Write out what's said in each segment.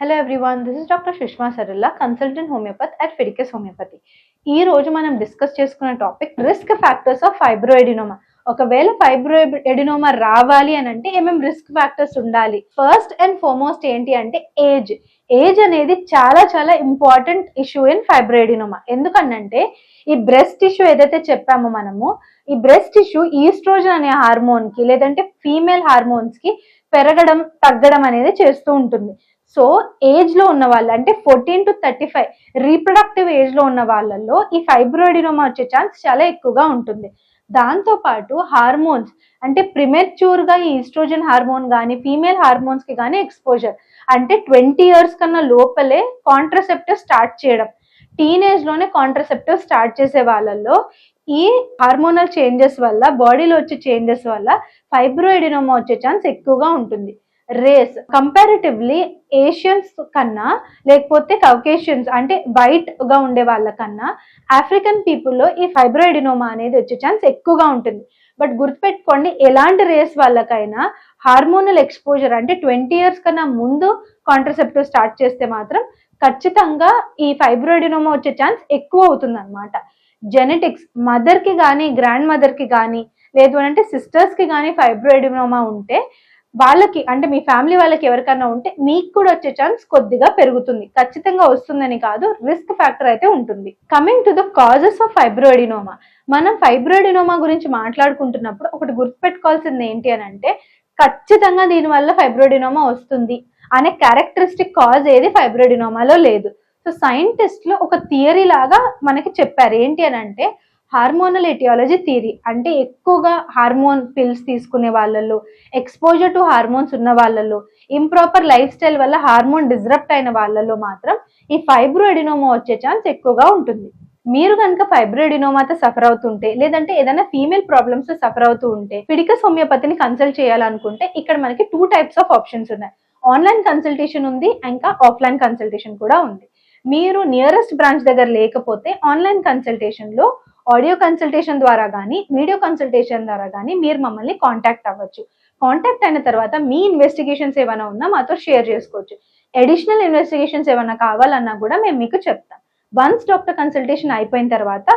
Hello everyone this is doctor Sushma Saralla consultant homeopathy at Fiticus homeopathy ఈ రోజు మనం discuss చేసుకున్న topic risk factors of fibroadenoma ఒకవేళ fibroadenoma రావాలి అని అంటే ఏమేమి రిస్క్ ఫ్యాక్టర్స్ ఉండాలి? ఫస్ట్ అండ్ ఫార్మోస్ట్ ఏంటి అంటే ఏజ్ ఏజ్ అనేది చాలా చాలా ఇంపార్టెంట్ ఇష్యూ ఇన్ ఫైబ్రోఎడినోమా ఎందుకనంటే ఈ బ్రెస్ట్ టిష్యూ ఏదైతే చెప్పామో మనము ఈ బ్రెస్ట్ టిష్యూ ఈస్ట్రోజన్ అనే హార్మోన్కి లేదంటే ఫీమేల్ హార్మోన్స్కి పెరగడం తగ్గడం అనేది చేస్తూ ఉంటుంది. సో ఏజ్లో ఉన్న వాళ్ళు అంటే fourteen to thirty five reproductive ఏజ్లో ఉన్న వాళ్ళల్లో ఈ ఫైబ్రోయిడినోమా వచ్చే ఛాన్స్ చాలా ఎక్కువగా ఉంటుంది. దాంతో పాటు హార్మోన్స్ అంటే ప్రిమెచ్యూర్గా ఈ ఈస్ట్రోజన్ హార్మోన్ కానీ ఫీమేల్ హార్మోన్స్కి కానీ ఎక్స్పోజర్ అంటే ట్వంటీ ఇయర్స్ కన్నా లోపలే కాంట్రసెప్టివ్ స్టార్ట్ చేయడం. టీనేజ్లోనే కాంట్రసెప్టివ్ స్టార్ట్ చేసే వాళ్ళల్లో ఈ హార్మోనల్ చేంజెస్ వల్ల బాడీలో వచ్చే చేంజెస్ వల్ల ఫైబ్రోయిడినోమా వచ్చే ఛాన్స్ ఎక్కువగా ఉంటుంది. రేస్ కంపారిటివ్లీ ఏషియన్స్ కన్నా లేకపోతే కౌకేషియన్స్ అంటే వైట్గా ఉండే వాళ్ళకన్నా ఆఫ్రికన్ పీపుల్లో ఈ ఫైబ్రాయిడినోమా అనేది వచ్చే ఛాన్స్ ఎక్కువగా ఉంటుంది. బట్ గుర్తుపెట్టుకోండి ఎలాంటి రేస్ వాళ్ళకైనా హార్మోనల్ ఎక్స్పోజర్ అంటే ట్వంటీ ఇయర్స్ కన్నా ముందు కాంట్రసెప్టివ్ స్టార్ట్ చేస్తే మాత్రం ఖచ్చితంగా ఈ ఫైబ్రాయిడినోమా వచ్చే ఛాన్స్ ఎక్కువ అవుతుంది అనమాట జెనెటిక్స్ మదర్కి కానీ గ్రాండ్ మదర్కి కానీ లేదు అంటే సిస్టర్స్కి కానీ ఫైబ్రాయిడినోమా ఉంటే వాళ్ళకి అంటే మీ ఫ్యామిలీ వాళ్ళకి ఎవరికైనా ఉంటే మీకు కూడా వచ్చే ఛాన్స్ కొద్దిగా పెరుగుతుంది. ఖచ్చితంగా వస్తుందని కాదు రిస్క్ ఫ్యాక్టర్ అయితే ఉంటుంది. Coming to the causes of fibroadenoma మనం ఫైబ్రోయిడినోమా గురించి మాట్లాడుకుంటున్నప్పుడు ఒకటి గుర్తుపెట్టుకోవాల్సింది ఏంటి అని అంటే ఖచ్చితంగా దీనివల్ల ఫైబ్రోయిడినోమా వస్తుంది అనే క్యారెక్టరిస్టిక్ కాజ్ ఏది ఫైబ్రోయిడినోమాలో లేదు. సో సైంటిస్ట్లో ఒక థియరీ లాగా మనకి చెప్పారు. ఏంటి అని అంటే హార్మోనల్ ఎటియాలజీ థియరీ అంటే ఎక్కువగా హార్మోన్ పిల్స్ తీసుకునే వాళ్ళల్లో ఎక్స్పోజర్ టు హార్మోన్స్ ఉన్న వాళ్ళల్లో ఇంప్రాపర్ లైఫ్ స్టైల్ వల్ల హార్మోన్ డిస్రప్ట్ అయిన వాళ్ళల్లో మాత్రం ఈ ఫైబ్రో ఎడినోమా వచ్చే ఛాన్స్ ఎక్కువగా ఉంటుంది. మీరు కనుక ఫైబ్రో ఎడినోమాతో సఫర్ అవుతుంటే లేదంటే ఏదైనా ఫీమేల్ ప్రాబ్లమ్స్ సఫర్ అవుతూ ఉంటే పిడికస్ హోమియోపతిని కన్సల్ట్ చేయాలనుకుంటే ఇక్కడ మనకి టూ టైప్స్ ఆఫ్ ఆప్షన్స్ ఉన్నాయి. ఆన్లైన్ కన్సల్టేషన్ ఉంది ఇంకా ఆఫ్లైన్ కన్సల్టేషన్ కూడా ఉంది. మీరు నియరెస్ట్ బ్రాంచ్ దగ్గర లేకపోతే ఆన్లైన్ కన్సల్టేషన్లో ఆడియో కన్సల్టేషన్ ద్వారా కానీ వీడియో కన్సల్టేషన్ ద్వారా కానీ మీరు మమ్మల్ని కాంటాక్ట్ అవ్వచ్చు. కాంటాక్ట్ అయిన తర్వాత మీ ఇన్వెస్టిగేషన్స్ ఏమైనా ఉన్నా మాతో షేర్ చేసుకోవచ్చు. అడిషనల్ ఇన్వెస్టిగేషన్స్ ఏమైనా కావాలన్నా కూడా మేము మీకు చెప్తాం. వన్స్ డాక్టర్ కన్సల్టేషన్ అయిపోయిన తర్వాత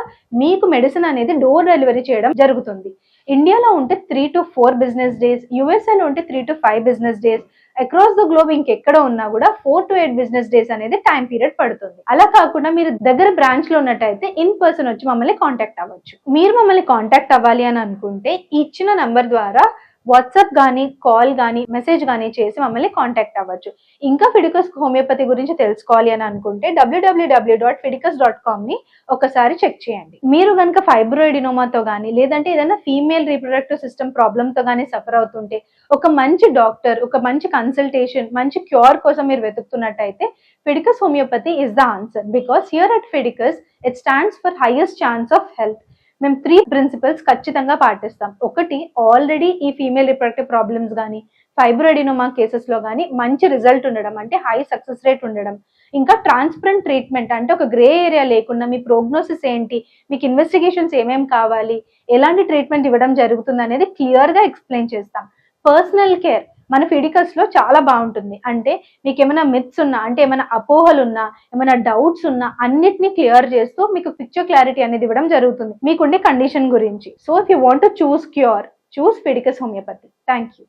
మీకు మెడిసిన్ అనేది డోర్ డెలివరీ చేయడం జరుగుతుంది. ఇండియాలో ఉంటే three to four business days యుఎస్ఏలో ఉంటే three to five business days across the globe ఇంకెక్కడ ఉన్నా కూడా four to eight business days అనేది టైం పీరియడ్ పడుతుంది. అలా కాకుండా మీరు దగ్గర బ్రాంచ్లో ఉన్నట్టయితే ఇన్ పర్సన్ వచ్చి మమ్మల్ని కాంటాక్ట్ అవ్వచ్చు. మీరు మమ్మల్ని కాంటాక్ట్ అవ్వాలి అని అనుకుంటే ఇచ్చిన నంబర్ ద్వారా వాట్సాప్ కానీ కాల్ కానీ మెసేజ్ కానీ చేసి మమ్మల్ని కాంటాక్ట్ అవ్వచ్చు. ఇంకా ఫిడికస్ హోమియోపతి గురించి తెలుసుకోవాలి అని అనుకుంటే డబ్ల్యూడబ్ల్యూడబ్ల్యూ డాట్ ఫిడికస్ డాట్ కామ్ని ఒకసారి చెక్ చేయండి. మీరు కనుక ఫైబ్రోయిడినోమాతో కానీ లేదంటే ఏదైనా ఫీమేల్ రీప్రొడక్టివ్ సిస్టమ్ ప్రాబ్లమ్తో కానీ సఫర్ అవుతుంటే ఒక మంచి డాక్టర్ ఒక మంచి కన్సల్టేషన్ మంచి క్యూర్ కోసం మీరు వెతుకుతున్నట్టయితే Fiticus homeopathy is the answer because here at Fiticus it stands for highest chance of health మేము త్రీ ప్రిన్సిపల్స్ ఖచ్చితంగా పాటిస్తాం. ఒకటి ఆల్రెడీ ఈ ఫీమేల్ రిప్రొడక్టివ్ ప్రాబ్లమ్స్ కానీ ఫైబ్రోడినోమా కేసెస్లో కానీ మంచి రిజల్ట్ ఉండడం అంటే హై సక్సెస్ రేట్ ఉండడం. ఇంకా ట్రాన్స్పరెంట్ ట్రీట్మెంట్ అంటే ఒక గ్రే ఏరియా లేకుండా మీ ప్రోగ్నోసిస్ ఏంటి మీకు ఇన్వెస్టిగేషన్స్ ఏమేమి కావాలి ఎలాంటి ట్రీట్మెంట్ ఇవ్వడం జరుగుతుంది అనేది క్లియర్గా ఎక్స్ప్లెయిన్ చేస్తాం. పర్సనల్ కేర్ మన ఫిడికల్స్లో చాలా బాగుంటుంది. అంటే మీకు ఏమైనా మిత్స్ ఉన్నా అంటే ఏమైనా అపోహలు ఉన్నా ఏమైనా డౌట్స్ ఉన్నా అన్నిటినీ క్లియర్ చేస్తూ మీకు పిక్చర్ క్లారిటీ అనేది ఇవ్వడం జరుగుతుంది. మీకుండే కండిషన్ గురించి. So if you want to choose cure choose Fiticus homeopathy thank you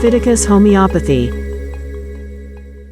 Fiticus Homeopathy.